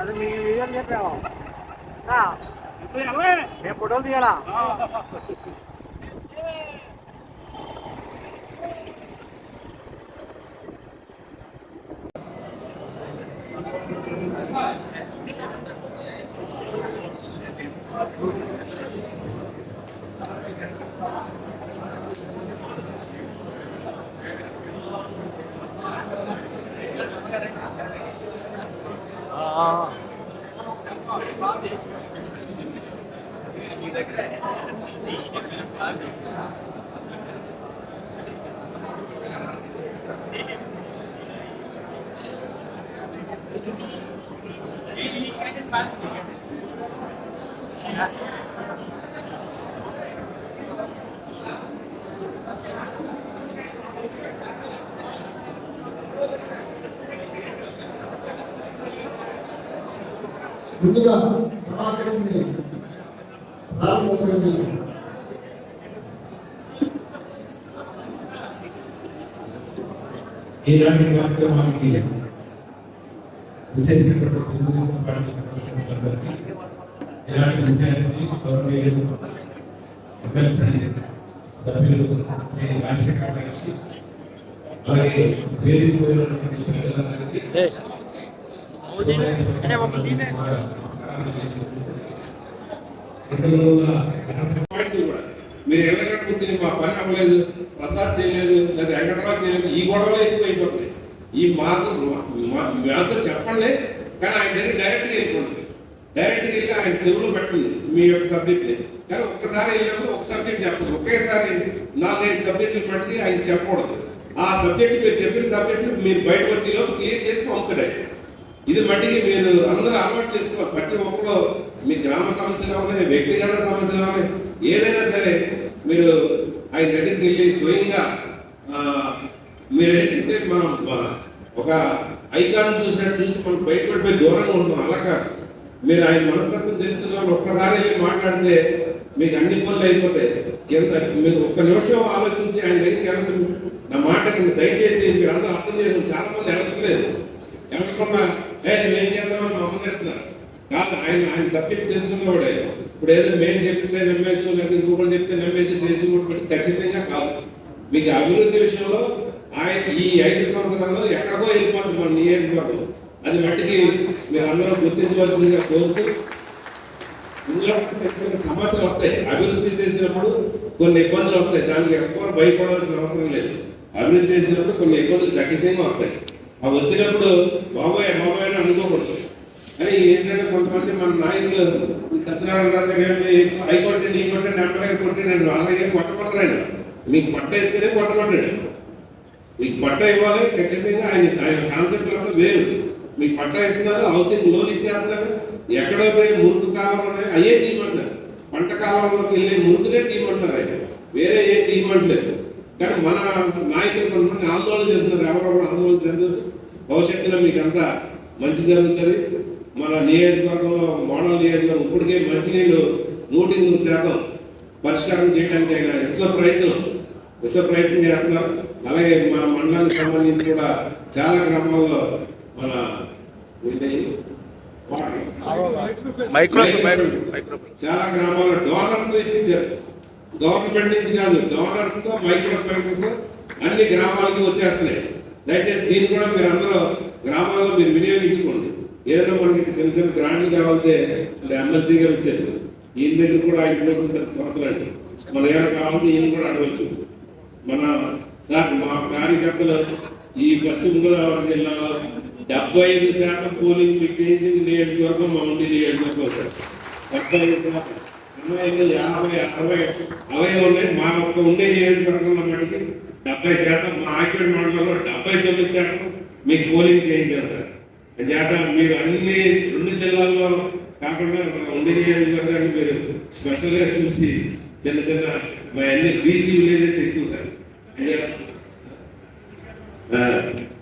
అది మీ వీడియోలు చెప్పాము మేము ఫోటోలు తీయాలా? Thank. ముందుగా సమావేశాన్ని ప్రారంభోపయోగం చేసి ఈనాటి కార్యక్రమానికి విచ్చేసినటువంటి తెలుగుదేశం పార్టీ సభ్యులందరికీ ఇలాంటి ముఖ్య అతిథి గౌరవనీయులు ఎమ్మెల్సీ సభ్యులు రాజశేఖర్ గారికి అలాగే వేదిక పెద్దలందరికీ మీరు ఎల్లగడ కూర్చొని మా పని అవ్వలేదు ప్రసాద్ చేయలేదు లేదా వెంకటరావు చేయలేదు ఈ గొడవలు ఎక్కువ అయిపోతున్నాయి ఈ మాకు మా- మాతో చెప్పండి కానీ ఆయన దగ్గర డైరెక్ట్గా వెళ్ళిపోతుంది డైరెక్ట్గా వెళ్ళి ఆయన చెవులు పెట్టింది మీ యొక్క సబ్జెక్ట్ని కానీ ఒక్కసారి వెళ్ళినప్పుడు ఒక సబ్జెక్ట్ చెప్పండి ఒకేసారి నాలుగైదు సబ్జెక్టులు పట్టుకి ఆయన చెప్పకూడదు. ఆ సబ్జెక్ట్ మీరు చెప్పిన సబ్జెక్ట్ మీరు బయటకు వచ్చేలోపు క్లియర్ చేసి పంపుతాడు ఇది మట్టికి మీరు అందరూ అలవాటు చేసుకోవాలి. ప్రతి ఒక్కరు మీ గ్రామ సమస్యలు కానీ వ్యక్తిగత సమస్యలు కానీ ఏదైనా సరే మీరు ఆయన దగ్గరికి వెళ్ళి స్వయంగా మీరు ఏంటంటే మనం ఒక ఐకాన్ చూసినట్టు చూసి మనం బయటపడిపోయి దూరంగా ఉంటాం అలా కాదు. మీరు ఆయన మనస్తత్వం తెలుసుకున్న వాళ్ళు ఒక్కసారి వెళ్ళి మాట్లాడితే మీకు అన్ని పనులు అయిపోతాయి. ఎంత మీకు ఒక్క నిమిషం ఆలోచించి ఆయన దగ్గరికి వెళ్ళండి నా మాట దయచేసి మీరు అందరూ అర్థం చేసుకుని చాలా మంది వెళ్ళట్లేదు. వెళ్ళకుండా ఏ నువ్వేం చేద్దామని మా అమ్మ తిడుతున్నారు. కాదు ఆయన ఆయన సబ్జెక్ట్ తెలుసుకున్నవాడు ఆయన ఇప్పుడు ఏదో మేము చెప్తే నమ్మేసి లేదా ఇంకొకరు చెప్తే నమ్మేసి చేసి కూడా ఖచ్చితంగా కాదు. మీకు అభివృద్ధి విషయంలో ఆయన ఈ ఐదు సంవత్సరాల్లో ఎక్కడికో వెళ్ళిపోతుంది మన నియోజకవర్గం అది మట్టికి మీరు అందరూ గుర్తించవలసిందిగా కోరుతూ ఇందులో చిన్న సమస్యలు వస్తాయి. అభివృద్ధి చేసినప్పుడు కొన్ని ఇబ్బందులు వస్తాయి. దానికి ఎక్కువ భయపడవలసిన అవసరం లేదు. అభివృద్ధి చేసినప్పుడు కొన్ని ఇబ్బందులు ఖచ్చితంగా వస్తాయి. అవి వచ్చినప్పుడు బాబోయ్ బాబోయ్ అని అనుకోకూడదు. అని ఏంటంటే కొంతమంది మన నాయకులు ఈ సత్యనారాయణ రాజు గారు హైకోర్టు నీ కొట్టి నెంబర్ కొట్టి నేను అలాగే కొట్టమంటాడు నీకు పట్ట ఎత్తేనే కొట్టమంటాడు. మీకు పట్ట ఇవ్వాలి ఖచ్చితంగా ఆయన ఆయన కాన్సెప్ట్ అంతా వేరు. మీకు పట్టా ఇస్తున్నారు హౌసింగ్ లోన్ ఇచ్చేస్తున్నారు. ఎక్కడో పోయి మురుగు కాలం ఉన్నాయి అయ్యే తీయమంటున్నారు. పంట కాలంలోకి వెళ్ళే మురుగునే తీయమంటున్నారు ఆయన. వేరే ఏం తీయమంటలేదు. కానీ మన నాయకులు కొంతమంది ఆందోళన చెందుతున్నారు. ఎవరెవరు ఆందోళన చెందుతారు భవిష్యత్తులో మీకు అంతా మంచి జరుగుతుంది. మన నియోజకవర్గంలో మోడల్ నియోజకవర్గం ఇప్పటికే మంచినీళ్ళు నూటికి నూరు శాతం పరిష్కారం చేయడానికి ఆయన విశ్వ ప్రయత్నం విశ్వ ప్రయత్నం చేస్తున్నారు. అలాగే మన మండలానికి సంబంధించి కూడా చాలా గ్రామాల్లో మన? మైక్రో చాలా గ్రామాల్లో డోనర్స్తో ఇప్పించారు. గవర్నమెంట్ నుంచి కాదు డోనర్స్తో మైక్రో ఫైనాన్స్ అన్ని గ్రామాలకి వచ్చేస్తున్నాయి. దయచేసి దీన్ని కూడా మీరు అందరూ గ్రామాల్లో మీరు వినియోగించుకోండి. ఏదైనా మనకి చిన్న చిన్న గ్రాంట్లు కావాలంటే ఎమ్మెల్సీ గారు ఇచ్చారు. ఈయన దగ్గర కూడా ప్రతి సంవత్సరానికి. మనం ఏమైనా కావాలంటే ఈయన కూడా అడగవచ్చు మన సార్ మా కార్యకర్తలు ఈ పశ్చిమ గోదావరి జిల్లాలో డెబ్బై ఐదు శాతం పోలింగ్ మీకు చేయించిన నియోజకవర్గం మా ఉండి నియోజకవర్గం సార్. డెబ్బై ఐదు శాతం. అమ్మాయిలు యాభై అరవై అవే ఉన్నాయి మా ఒక్క ఉండే నియోజకవర్గంలో మటుకి డెబ్బై శాతం మా ఆకివేడ్ మండలంలో డెబ్బై తొమ్మిది శాతం మీకు పోలింగ్ చేయించాం సార్. చేత మీరు అన్ని రెండు జిల్లాల్లో కాకుండా ఉండే నియోజకవర్గాన్ని మీరు స్పెషల్గా చూసి చిన్న చిన్న మా అన్ని బీసీ విలేజెస్ ఎక్కువ సార్. అంటే,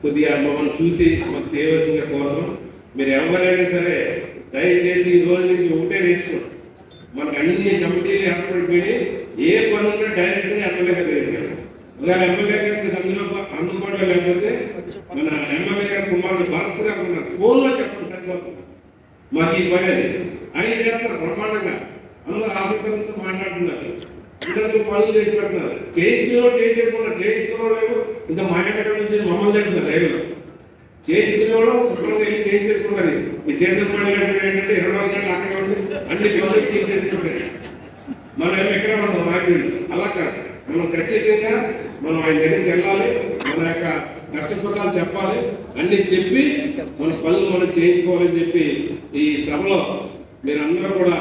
కొద్దిగా మమ్మల్ని చూసి మాకు చేయవలసిందిగా కోరుతాం మీరు ఎవరైనా సరే దయచేసి ఈ రోజు నుంచి ఒకటే నేర్చుకోండి. మనకు అన్ని కమిటీలు ఏర్పడిపోయి ఏ పని ఉన్నా డైరెక్ట్గా ఎమ్మెల్యే గారు దగ్గరికి ఒకవేళ ఎమ్మెల్యే గారికి అందులో అందుబాటులో లేకపోతే మన ఎమ్మెల్యే గారి కుమారుడు భరత్ గారు ఉన్నారు ఫోన్లో చెప్పండి సరిపోతుంది. మాకు ఈ పని అది. ఆయన చేస్తున్నారు బ్రహ్మాండంగా. అందరు ఆఫీసర్లతో మాట్లాడుతున్నారు. ఇద్దరు పనులు చేసి పెడుతున్నారు. చేయించుకునే వాళ్ళు చేయించుకున్నారు చేయించుకునే వాళ్ళు ఇంకా మా నుంచి మమ్మల్ని చెప్తున్నారు రైల్లో చేయించుకునే వాళ్ళు శుభ్రంగా వెళ్ళి చేయించేసుకుంటారు ఈ సీజన్ పనులు ఏంటంటే ఇరవై నాలుగు గంటలు అక్కడే ఉండి అన్ని పనులు తీసేసుకుంటారు మనం ఏమి ఎక్కడ మనం మాకు అలా కాదు. మనం ఖచ్చితంగా మనం ఆయన దగ్గరికి వెళ్ళాలి మన యొక్క కష్ట సుఖాలు చెప్పాలి అన్ని చెప్పి మన పనులు మనం చేయించుకోవాలని చెప్పి ఈ సభలో మీరందరూ కూడా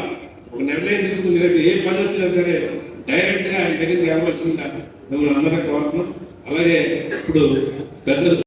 ఒక నిర్ణయం తీసుకుని రేపు ఏ పని వచ్చినా సరే డైరెక్ట్గా ఆయన దగ్గరికి వెళ్ళవలసిందిగా మిమ్మల్ని అందరినీ కోరుతున్నాం. అలాగే ఇప్పుడు పెద్దలు